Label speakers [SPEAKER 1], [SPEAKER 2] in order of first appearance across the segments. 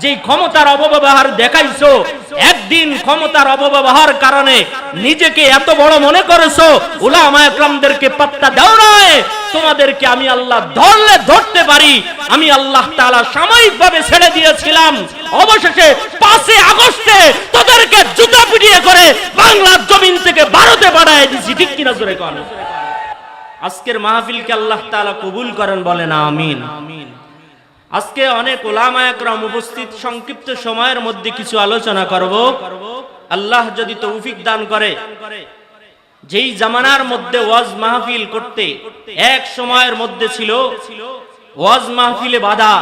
[SPEAKER 1] যেই ক্ষমতার অপব্যবহার দেখাইছো, একদিন ক্ষমতার অপব্যবহার কারণে নিজেকে এত বড় মনে করেছ, উলামা একরামদেরকে পাত্তা দাও নয় তোমাদেরকে আমি আল্লাহ ধরলে ধরতে পারি, আমি আল্লাহ তাআলা সাময়িকভাবে ছেড়ে দিয়েছিলাম। অবশেষে পাঁচে আগস্টে তোদেরকে জুতা পিটিয়ে করে বাংলার জমিন থেকে ভারতে পাঠায় দিছি ঠিক কিনা জোরে কর আজকের মাহফিলকে আল্লাহ তাআলা কবুল করেন বলেন আমিন আমিন। আজকে অনেক ওলামা একরাম উপস্থিত সংক্ষিপ্ত সময়ের মধ্যে কিছু আলোচনা করব। আল্লাহ যদি তৌফিক দান করে, যেই জামানার মধ্যে ওয়াজ মাহফিল করতে এক সময়ের মধ্যে ছিল, ওয়াজ মাহফিলে বাধা।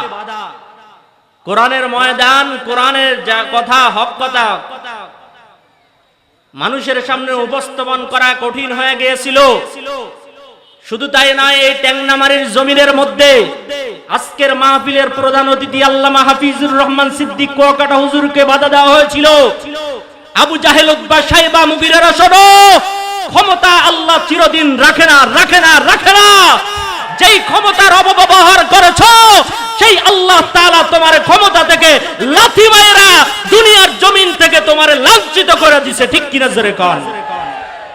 [SPEAKER 1] কোরআনের ময়দান, কোরআনের যা কথা, হক কথা, মানুষের সামনে উপস্থাপন করা কঠিন হয়ে গিয়েছিল। শুধু তাই নয়, এই ট্যাংনামারির জমিনের মধ্যে আজকের মাহফিলের প্রধান অতিথি আল্লামা হাফিজুর রহমান সিদ্দিক কুয়াকাটা হুজুরকে বাধা দেওয়া হয়েছিল। আবু জাহেল উদ্বা সাহেবা মুগিরেরা শোনো ক্ষমতা আল্লাহ চিরদিন রাখে না রাখে না রাখে না। যেই ক্ষমতার অপব্যবহার করেছ, সেই আল্লাহ তাআলা তোমার ক্ষমতা থেকে লাথি মায়েরা দুনিয়ার জমিন থেকে তোমার লাঞ্ছিত করে দিছে, ঠিক কিনা জোরে কর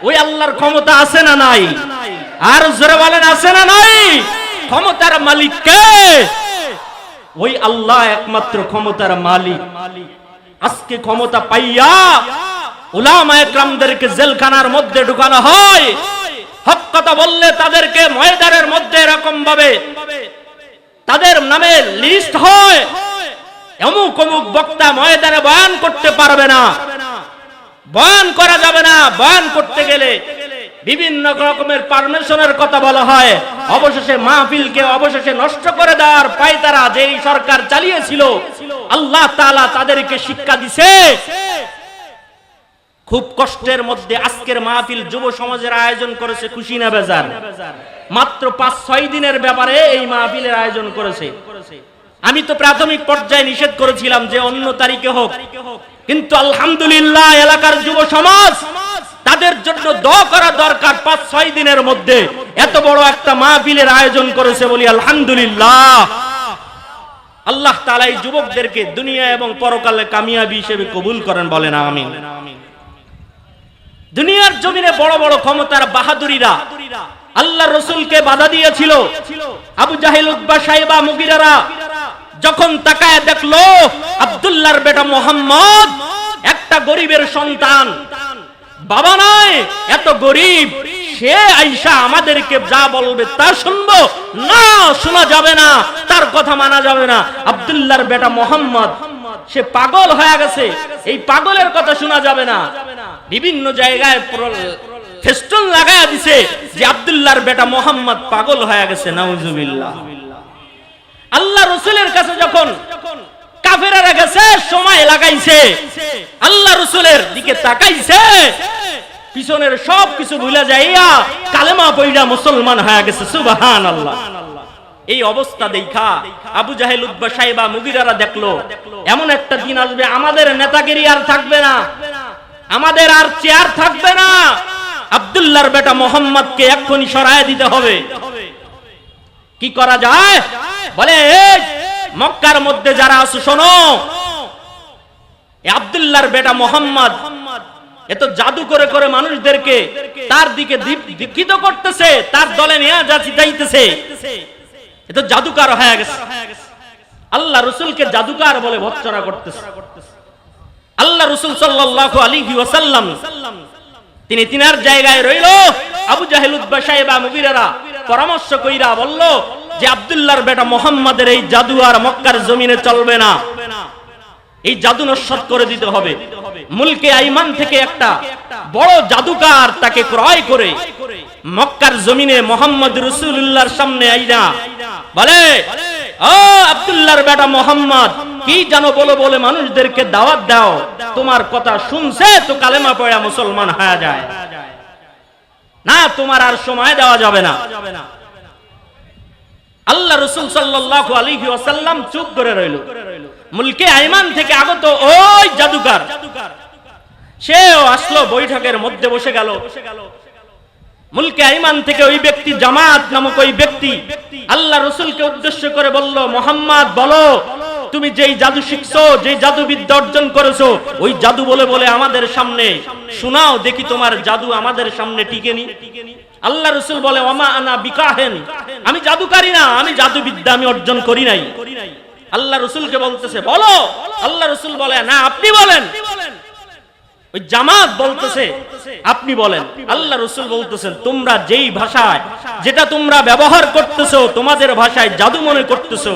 [SPEAKER 1] ওই আল্লাহর ক্ষমতা আছে না নাই? আর জোরে বলেন, আছে না নাই? ক্ষমতার মালিক কে? ওই আল্লাহ একমাত্র ক্ষমতার মালিক। আজকে ক্ষমতা পাইয়া উলামা জেলখানার মধ্যে ঢুকানো হয়। হক কথা বললে তাদেরকে ময়দানের মধ্যে এরকম ভাবে তাদের নামে লিস্ট হয়। অমুক অমুক বক্তা ময়দানে বয়ান করতে পারবে না। বয়ান করা যাবে না, বয়ান করতে গেলে বিভিন্ন রকমের পারমিশনের কথা বলা হয়। অবশেষে মাহফিলকে অবশেষে নষ্ট করে দেওয়ার পায়তারা যেই সরকার চালিয়েছিল, আল্লাহ তাআলা তাদেরকে শিক্ষা দিছে। খুব কষ্টের মধ্যে আজকের মাহফিল যুব সমাজের আয়োজন করেছে খুশি না বেজার। মাত্র পাঁচ, ছয় দিনের ব্যাপারে এই মাহফিলের আয়োজন করেছে। আমি তো প্রাথমিক পর্যায়ে নিষেধ করেছিলাম যে অন্য তারিখে হোক। কিন্তু আলহামদুলিল্লাহ এলাকার যুব সমাজ তাদের জন্য দোয়া করা দরকার পাঁচ, ছয় দিনের মধ্যে। এত বড় একটা মাহফিলের আয়োজন করেছে বলি আলহামদুলিল্লাহ। আল্লাহ তাআলা এই যুবকদেরকে দুনিয়া এবং পরকালে কামিয়াবি হিসেবে কবুল করেন বলেন, আমিন। দুনিয়ার জমিনে বড় বড় ক্ষমতার বাহাদুরিরা আল্লাহ রসুলকে বাধা দিয়েছিল। আবু জাহিল উদ্বা সাহেবা, মুগিরারা যখন তাকায় দেখল, আব্দুল্লাহর বেটা মোহাম্মদ, একটা গরিবের সন্তান বাবা নয়, এত গরিব, সে আইসা আমাদেরকে যা বলবে তা শুনব। না, শোনা যাবে না, তার কথা মানা যাবে না। আব্দুল্লাহর বেটা মোহাম্মদ, সে পাগল হয়ে গেছে। এই পাগলের কথা শোনা যাবে না। বিভিন্ন জায়গায় ফেস্টুন লাগায় দিছে যে বেটা মোহাম্মদ পাগল হয়ে গেছে, নাউজুবিল্লাহ। আল্লাহ রসুলের কাছে যখন কাফেরারা গেছে, সময় লাগাইছে, আল্লাহ রসুলের দিকে তাকাইছে পিছনের সব কিছু ভুলে যাইয়া কালেমা পইরা মুসলমান হয়ে গেছে সুবাহান আল্লাহ এই অবস্থা দেখা আবু জাহেল উদ্বা সাহেবা মুগিরারা দেখল, এমন একটা দিন আসবে, আমাদের নেতাগিরি আর থাকবে না, আমাদের আর চেয়ার থাকবে না। আব্দুল্লাহর বেটা মোহাম্মদকে এক্ষুনি সরায় দিতে হবে। কি করা যায়? বলে মক্কার মধ্যে যারা আছো শোনো। এই আব্দুল্লাহর বেটা মোহাম্মদ এত জাদু করে করে মানুষদেরকে তার দিকে দীক্ষিত করতেছে তার দলে নিয়ে যাচ্ছি যাইতেছে। এ তো জাদুকার হয়ে গেছে। আল্লাহ রসুলকে জাদুকার বলে ভৎসনা করতেছে। আল্লাহ রসুল সাল্লাল্লাহু আলাইহি ওয়াসাল্লাম তিনি তিনার জায়গায় রইল। আবু জাহেলুদ্বা সাহেবা মুগিরারা পরামর্শ কইরা বলল যে আব্দুল্লাহর বেটা মোহাম্মদের এই জাদু আর মক্কার জমিনে চলবে না। এই জাদু নস্বাত করে দিতে হবে। মুলকে আইমান থেকে একটা বড় জাদুকার তাকে ক্রয় করে মক্কার জমিনে মোহাম্মদ রসুল্লাহর সামনে আইনা বলে ও আব্দুল্লাহর বেটা মোহাম্মদ কি জানো বলো বলে মানুষদেরকে দাওয়াত দাও। তোমার কথা শুনছে তো কালেমা পড়া মুসলমান হয়ে যায়। না তোমার আর সময় দেওয়া যাবে না। আল্লাহ রসুল সাল্লাল্লাহু আলাইহি ওয়াসাল্লাম চুপ করে রইল। মুলকে আইমান থেকে আগত ওই জাদুকার। সেও আসলো বৈঠকের মধ্যে বসে গেল। মুলকে আইমান থেকে ওই ব্যক্তি জামাত নামক ওই ব্যক্তি আল্লাহ রসুলকে উদ্দেশ্য করে বলল, মোহাম্মদ, বলো, তুমি যেই জাদু শিখছো, যেই জাদু বিদ্যা অর্জন করেছ, ওই জাদু বলে বলে আমাদের সামনে শোনাও, দেখি তোমার জাদু আমাদের সামনে টিকেনি আল্লাহ রসুল বলে, ওমা আনা বিকাহেন, আমি জাদুকারী না, আমি জাদু বিদ্যা আমি অর্জন করি নাই। আল্লাহ রসুলকে বলতেছে, বলো। আল্লাহ রসুল বলে, না, আপনি বলেন। ওই জামাত বলতেছে, আপনি বলেন। আল্লাহ রসুল বলতেছেন, তোমরা যেই ভাষায়, যেটা তোমরা ব্যবহার করতেছো, তোমাদের ভাষায় জাদু মনে করতেছো।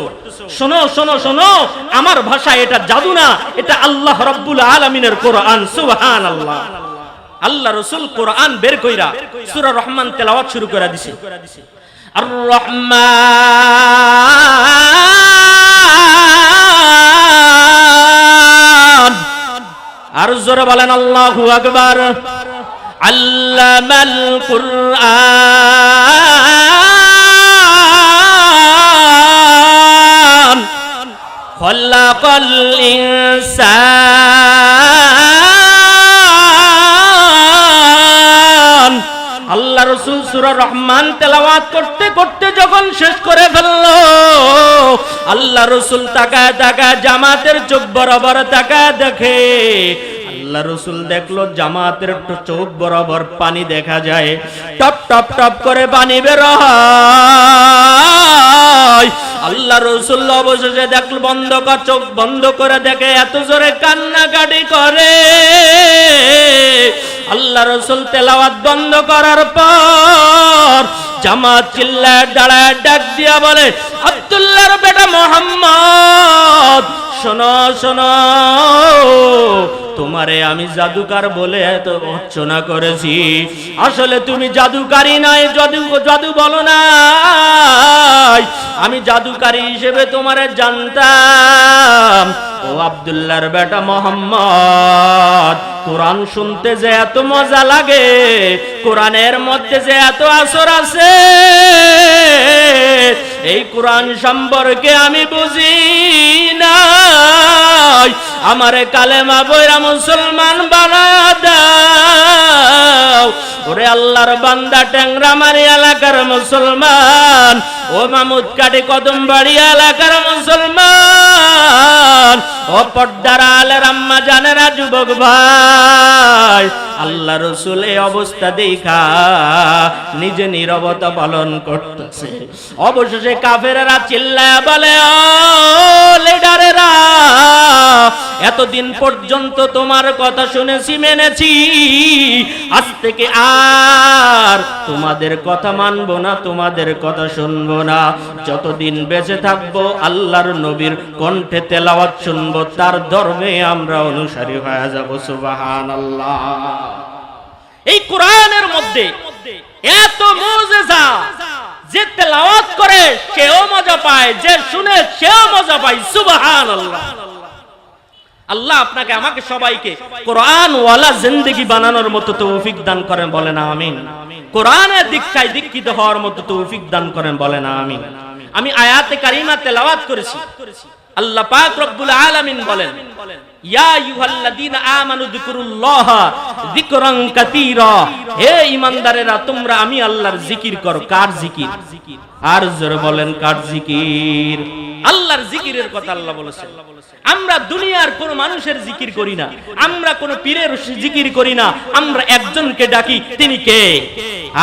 [SPEAKER 1] শোনো শোনো শোনো, আমার ভাষায় এটা জাদু না, এটা আল্লাহ রব্বুল আলমিনের কোরআন সুবহান আল্লাহ আল্লাহ রসুল কোরআন বের কইরা, সূরা রহমান তেলাওয়াত শুরু করে দিছে। আর রহমান আর জোরে বলেন আল্লাহু আকবার। আল্লামাল কুরআন। খলাকাল ইনসান। সুরা রহমান তেলাওয়াত করতে করতে যখন শেষ করে ফেলল, আল্লাহ রসুল তাকায় তাকায় জামাতের চোখ বরাবর তাকায় দেখে, আল্লাহ রসুল দেখল জামাতের চোখ বরাবর পানি দেখা যায়। টপ টপ টপ করে পানি বের আল্লাহ রসুল অবশেষে দেখল বন্ধ কর, চোখ বন্ধ করে দেখে এত জোরে কান্নাকাটি করে। আল্লাহ রসুল তেলাওয়াত বন্ধ করার পর জামাত চিল্লায় দাঁড়ায় ডাক দিয়া বলে, আব্দুল্লাহর বেটা মোহাম্মদ, শোনো শোনো তোমারে আমি জাদুকার বলে এত অর্চনা করেছি। আসলে তুমি জাদুকারী নাই জাদু জাদু বলো না আমি জাদুকারী হিসেবে তোমারে জানতাম। ও আব্দুল্লাহর বেটা মোহাম্মদ, কোরআন শুনতে যে এত মজা লাগে, কোরআনের মধ্যে যে এত আসর আছে, এই কোরআন সম্পর্কে আমি বুঝি নাই, আমারে কালেমা বইরা মুসলমান বানা দাও। ওরে আল্লাহর বান্দা ট্যাংরা মারি এলাকার মুসলমান, ও মামুদ কাটি কদম বাড়ি এলাকার মুসলমান, ও পর্দার আলের আম্মা জানেরা যুবক ভাই, আল্লাহ রসুল অবস্থা দেখা। নিজে নীরবতা পালন করতেছে। অবশেষে কাফেরেরা চিল্লায় বলে, ও লিডারেরা এতদিন পর্যন্ত তোমার কথা শুনেছি, মেনেছি। আজ থেকে আর তোমাদের কথা মানবো না, তোমাদের কথা শুনব না। যতদিন বেঁচে থাকব, আল্লাহর নবীর কণ্ঠে তেলাওয়াত শুনব, তার ধর্মে আমরা অনুসারী হয়ে যাব সুবাহান এই কোরআনের মধ্যে এত মুজিজা যে তেলাওয়াত করে, সেও মজা পায়, যে শুনে সেও মজা পায় সুবহান আল্লাহ আল্লাহ আপনাকে, আমাকে সবাইকে কোরআন ওয়ালা জিন্দেগি বানানোর মতো তৌফিক দান করেন, বলেন আমিন। কোরআনের দীক্ষায় দীক্ষিত হওয়ার মতো তৌফিক দান করেন, বলেন আমিন। আমি আয়াতে কারিমা তেলাওয়াত করেছি। আল্লাহ পাক রব্বুল আলামিন বলেন, ইয়া আইয়ুহাল্লাযীনা আমানু যিকরুল্লাহ যিকরান কাতীরা হে ঈমানদারেরা, তোমরা আমি আল্লাহর জিকির করো। কার জিকির? আর জোরে বলেন, কার জিকির? আল্লাহর জিকিরের কথা আল্লাহ বলেছেন। আমরা দুনিয়ার কোন মানুষের জিকির করি না। আমরা কোন পীরের জিকির করি না। আমরা একজনকে ডাকি, তিনি কে?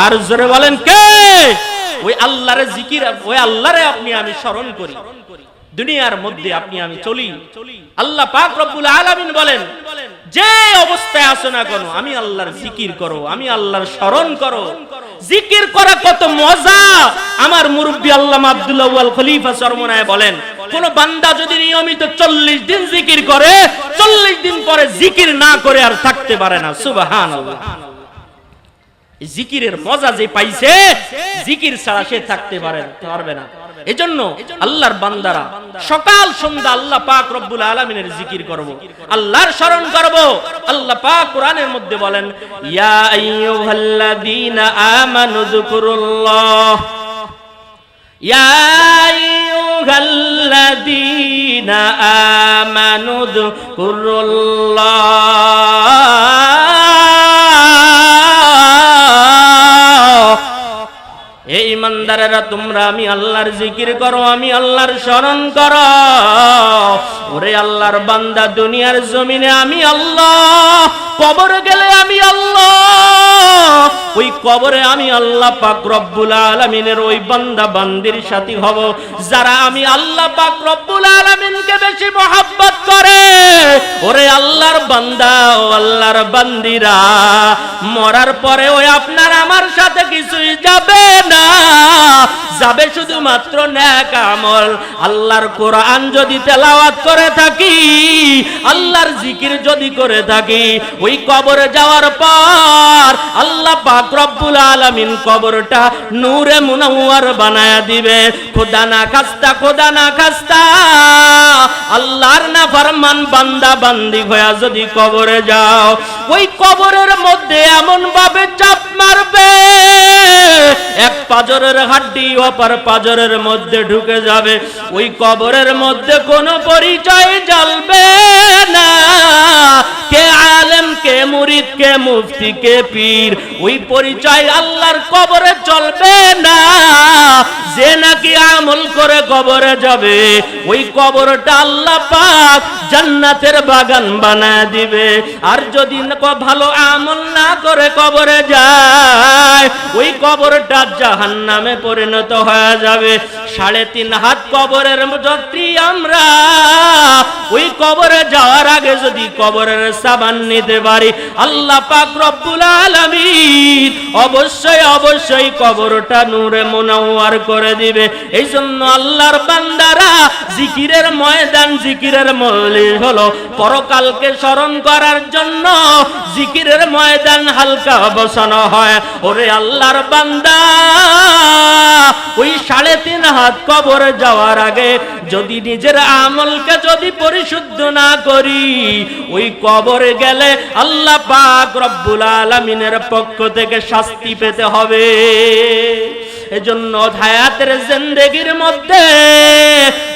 [SPEAKER 1] আর জোরে বলেন, কে? ওই আল্লাহর জিকির, ওই আল্লাহরে আপনি আমি স্মরণ করি। দুনিয়ার মধ্যে আপনি আমি চলি। আল্লাহ পাক রব্বুল আলামিন বলেন যে অবস্থায় আসো না কেন আমি আল্লাহর জিকির করো আমি আল্লাহর স্মরণ করো। জিকির করা। কত মজা। আমার মুরব্বী আল্লামা আব্দুল্লাহ খলিফা সরমনায় বলেন কোন বান্দা যদি নিয়মিত চল্লিশ দিন জিকির করে চল্লিশ দিন পরে জিকির না করে আর থাকতে পারে না। সুবাহান আল্লাহ জিকিরের মজা যে পাইছে, জিকির ছাড়া সে থাকতে পারে পারবে না। এজন্য আল্লাহর বান্দারা সকাল সন্ধ্যা আল্লাহ পাক রব্বুল আলামিনের জিকির করব। আল্লাহর স্মরণ করব। আল্লাহ পাক কোরআনের মধ্যে বলেন, ইয়া আইয়ুহাল্লাযীনা আমানু যুকুরুল্লাহ, ইয়া আইয়ুহাল্লাযীনা আমানু যুকুরুল্লাহ। বান্দারেরা, তোমরা আমি আল্লাহর জিকির করো, আমি আল্লাহর স্মরণ করো। ওরে আল্লাহর বান্দা, দুনিয়ার জমিনে আমি আল্লাহ, কবর গেলে আমি আল্লাহ ওই কবরে আমি আল্লাহ পাক রব্বুল আলামিনের ওই বান্দা বান্দির সাথী হব, যারা আমি আল্লাহ পাক রব্বুল আলামিনকে বেশি মহাব্বত করে। ওরে আল্লাহর বান্দা, ও আল্লাহর বান্দিরা, মরার পরে ওই আপনার আমার সাথে কিছুই যাবে না। যাবে শুধুমাত্র ন্যাক আমল। আল্লাহর কোরআন যদি তেলাওয়াত করে থাকি, আল্লাহর জিকির যদি করে থাকি, ওই কবরে যাওয়ার পর আল্লাহ পাক রব্বুল আলামিন কবরটা নূরে মুনাওয়ার বানায়া দিবে। খোদা না খাস্তা খোদা না খাস্তা আল্লাহর না ফরমান বান্দা বান্দি যদি কবরে যাও, ওই কবরের মধ্যে এমন ভাবে চাপ মারবে। এক পাজরের হাড্ডি অপর পাজরের মধ্যে ঢুকে যাবে। ওই কবরের মধ্যে কোনো পরিচয় জ্বলবে না। কে আলেম, কে মুরিদ, কে মুফতি, কে পীর, ওই পরিচয় আল্লাহর কবরে চলবে না। যে নাকি আমল করে কবরে যাবে, ওই কবরটা আল্লাহ পাক জান্নাতের বাগান বানায় দিবে। আর যদি ভালো আমল না করে কবরে যায়, ওই কবরটা নামে পরিণত হয়ে যাবে। সাড়ে তিন হাত কবরের যাত্রী আমরা। ওই কবরে যাওয়ার আগে যদি কবরের সাবান নিতে পারি, আল্লাহ পাক রব্বুল আলামিন অবশ্যই অবশ্যই কবরটা নূরে মুনাওয়ার করে দিবে। এই জন্য আল্লাহর বান্দারা জিকিরের ময়দান, জিকিরের মজলিস হলো পরকালকে স্মরণ করার জন্য জিকিরের ময়দান হালকা বসানো হয়। ওরে আল্লাহর বান্দা! ওই সাড়ে তিন হাত কবর যাওয়ার আগে যদি নিজের আমলকে যদি পরিশুদ্ধ না করি, ওই কবরে গেলে আল্লাহ পাক রব্বুল আলামিনের পক্ষ থেকে শাস্তি পেতে হবে। এজন্য হায়াতের জিন্দেগির মধ্যে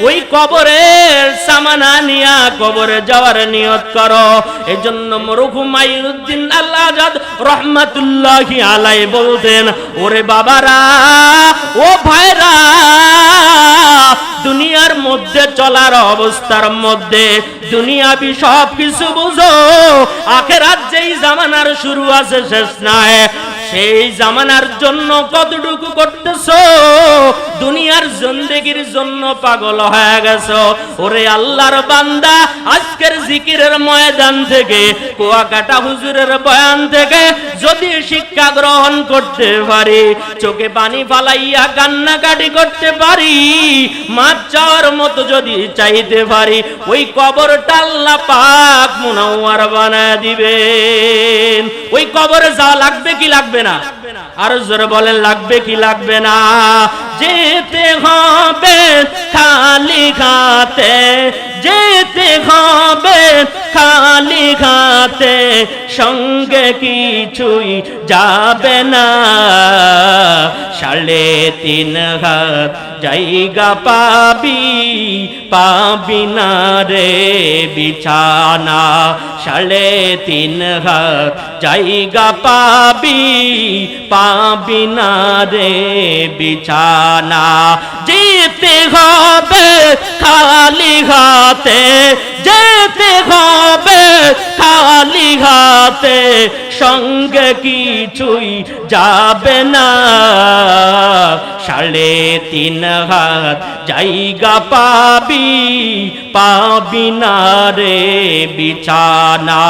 [SPEAKER 1] ওই কবরের সামানা নিয়া কবরে যাওয়ার নিয়ত করো। এজন্য মরহুম মাইনুদ্দিন আল্লাহ আজাদ রহমাতুল্লাহি আলাই বলতেন, ওরে বাবারা, ও ভাইরা, দুনিয়ার মধ্যে চলার অবস্থার মধ্যে দুনিয়া দুনিয়াবি সব কিছু বুঝো। আখেরাত যেই জামানার শুরু আছে, শেষ নাই। সেই জামানার জন্য কতটুকু করতেছ? দুনিয়ার জিন্দেগির জন্য পাগল হয়ে গেছ। ওরে আল্লাহর বান্দা, আজকের জিকিরের ময়দান থেকে, কুয়াকাটা হুজুরের বয়ান থেকে যদি শিক্ষা গ্রহণ করতে পারি, চোখে পানি ফালাইয়া কান্নাকাটি করতে পারি, মাছ চাওয়ার মতো যদি চাইতে পারি, ওই কবরটা আল্লাহ পাক মুনাওয়ার বানায় দিবেন ওই কবরে যাওয়া লাগবে কি লাগবে না? আরও জোরে বলেন লাগবে কি লাগবে না? যেতে হবে খালি খাতে যেতে হবে খালি খাতে সঙ্গে কিছুই যাবে না। সাড়ে তিন হাত জায়গা পাবি পাবি না রে বিছানা। সাড়ে তিন হাত জায়গা পাবি পাবি না রে বিছানা। যেতে হবে খালি হাতে। যেতে হবে খালি হাতে, সঙ্গে কিছুই যাবে না। সাড়ে তিন হাত জায়গা পাবি পাবি না রে বিছানা।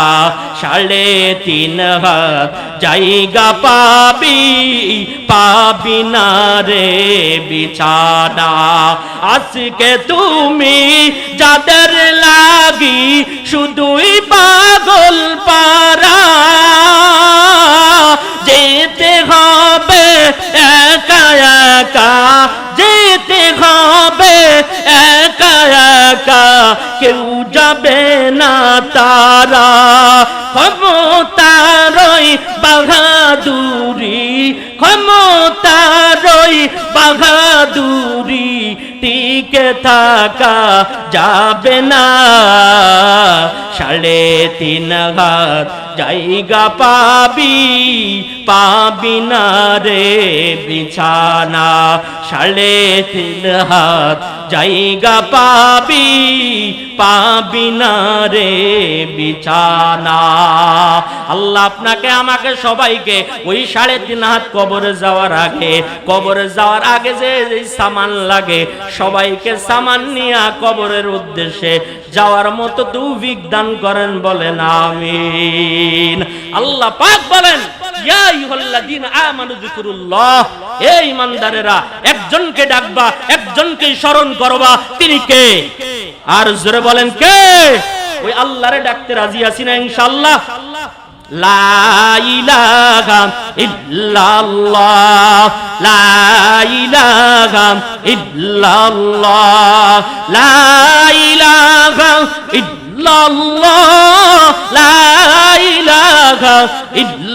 [SPEAKER 1] সাড়ে তিন হাত জায়গা পাবি পাবি না রে বিছানা। আজকে তুমি যাদের লাগি শুধুই পাগল পারা যেতে হবে একা একা, যেতে হবে একা একা, কেউ যাবে না তারা। ক্ষমতারই বাহাদুরি ক্ষমতারই বাহাদুরি। টিকে থাকা যাবে না। সাড়ে তিন হাত জায়গা পাবি পাবি না রে বিছানা সাড়ে তিন হাত, জায়গা পাবি পাবি না রে বিছানা। আল্লাহ আপনাকে, আমাকে সবাইকে ওই সাড়ে তিন হাত কবরে যাওয়ার আগে, কবরে যাওয়ার আগে যে সামান লাগে, সবাইকে সামান নিয়ে কবরের উদ্দেশ্যে যাওয়ার মতো তৌফিক দান করেন বলেন, আমিন। আল্লাহ পাক বলেন একজনকে ডাকবা একজনকে স্মরণ করবা, তিনি কে? আর জোরে বলেন, কে? ওই আল্লাহরে ডাকতে রাজি আছি না, ইনশাআল্লাহ? লা ইলাহা ইল্লাল্লাহ, লা ইলাহা ইল্লাল্লাহ, লা ইলাহা ইল্লাল্লাহ, লা ইলাহা ইল্লাল্লাহ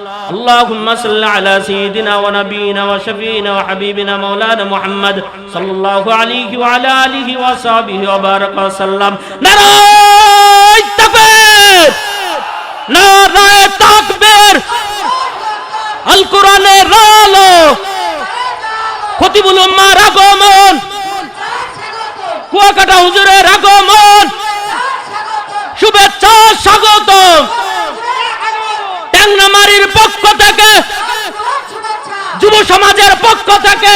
[SPEAKER 1] اللهم صل على سيدنا ونبينا وشفينا وحبيبنا مولانا محمد صلى الله عليه وعلى اله وصحبه وبارك وسلم নারায় তাকবীর নারায় তাকবীর আল কোরআনের আলো খতিবুল উম্মার আগমন কুয়াকাটা হুজুরের আগমন শুভেচ্ছা স্বাগতম ট্যাংরামারির পক্ষ থেকে, যুব সমাজের পক্ষ থেকে,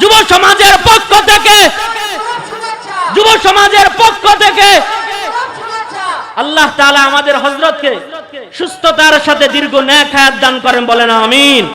[SPEAKER 1] যুব সমাজের পক্ষ থেকে, যুব সমাজের পক্ষ থেকে আল্লাহ তাআলা আমাদের হযরতকে সুস্থতার সাথে দীর্ঘ ন্যায় হায়াত দান করেন বলেন, আমিন।